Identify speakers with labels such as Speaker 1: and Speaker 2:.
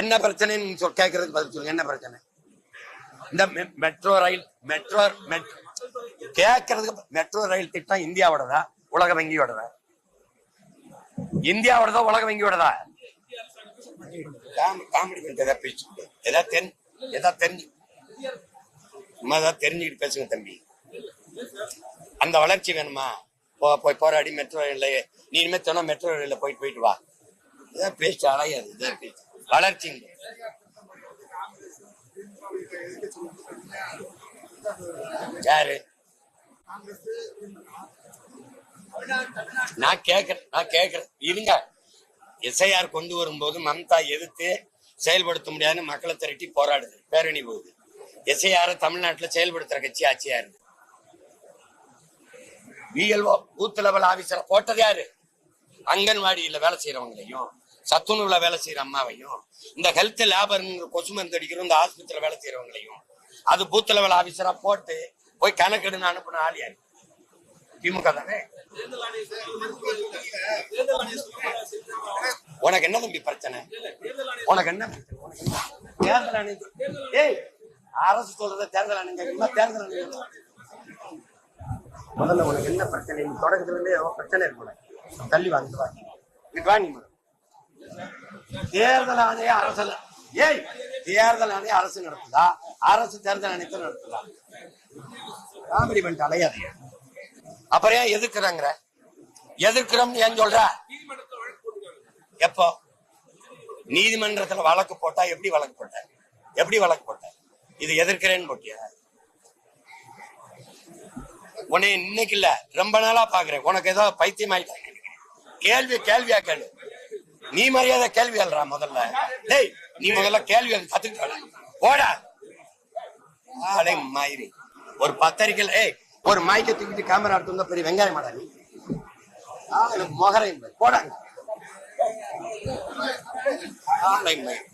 Speaker 1: என்ன பிரச்சனைன்னு சொல் கேட்கறதுக்கு பதில் சொல்லுங்க. என்ன பிரச்சனை? இந்த மெட்ரோ ரயில் மெட்ரோ மெட் கேட்கறதுக்கு மெட்ரோ ரயில் திட்டம் இந்தியாவோடதா? உலக வங்கியோடதா? இந்தியாவோடதா உலக வங்கியோடதா? காமெ- காமெடி பண்ணிட்டு எதாவது பேச்சு? ஏதாவது தெரிஞ்சு ஏதாவது தெரிஞ்சு சும்மா ஏதாவது தெரிஞ்சுக்கிட்டு பேசுங்க தம்பி. அந்த வளர்ச்சி வேணுமா? போ போய் போராடி மெட்ரோ ரயில்ல நீ இனிமே சொன்னா மெட்ரோ ரயிலில் போயிட்டு போயிட்டு வா. இதான் பேச்சு அலையாது இதான் பேச்சு? வளர்ச்சி யாரு? நான் கேக்குறேன் நான் கேக்குறேன். இருங்க. எஸ்ஐஆர் கொண்டு வரும்போது மம்தா எதிர்த்து செயல்படுத்த முடியாதுன்னு மக்களை திரட்டி போராடுது. பேரணி போகுது? எஸ்ஐஆர் தமிழ்நாட்டுல செயல்படுத்துற கட்சி ஆட்சியா இருக்கு. பிஎல்ஓ பூத் லெவல் ஆபீசரை போட்டது யாரு? அங்கன்வாடியில வேலை செய்யறவங்களையும் சத்துணவுல வேலை செய்யற அம்மாவையும் இந்த ஹெல்த் லேபர் கொசு மருந்து அடிக்கிறோம் இந்த ஆஸ்பத்திரியில வேலை செய்யறவங்களையும் அது பூத் லெவல் ஆபீசரா போட்டு போய் கணக்கெடுன்னு அனுப்புன ஆள் யாரு? திமுக தானே? உனக்கு என்ன தம்பி பிரச்சனை? உனக்கு என்ன உனக்கு தேர்தல் ஆணையம் ஏய் அரசு சொல்றத தேர்தல் ஆணையம் தேர்தல் ஆணையம் முதல்ல உனக்கு என்ன பிரச்சனை? நீ தொடக்கத்துல இருந்தே பிரச்சனை இருக்கு தள்ளி வாங்கிட்டு வாங்க இங்க தேர்தல் ஆணைய அரசு ஏய் தேர்தல் ஆணைய அரசு நடத்துதா? அரசு தேர்தல் ஆணையத்தை நடத்துதா? காமெடி பண்ணிட்டு அப்புறம் ஏன் எதிர்க்கிறாங்கிற? எதிர்க்கிறோம்னு ஏன் சொல்ற? எப்போ? நீதிமன்றத்துல வழக்கு போட்டா எப்படி வழக்கு போட்ட? எப்படி வழக்கு போட்ட? இது எதிர்க்கிறேன்னு போட்டியா? உன்னை இன்னைக்கு இல்ல ரொம்ப நாளா பாக்குறேன். உனக்கு ஏதோ பைத்தியம் ஆயிட்டாங்க கேள்வி கேள்வியா கேளு. நீ மரியாதை கேள்வி அல்றா முதல்ல. டேய் நீ முதல்ல கேள்வி கத்துக்கிட்ட போடா. ஆளை மாயிரி. ஒரு பத்தரிக்கையில் ஏய் ஒரு மைக்க தூக்கிட்டு கேமரா எடுத்து வந்தா பெரிய வெங்காயம் மாடா நீ. ஆளு மொகரையும் போடாங்க ஆளை மயிரி.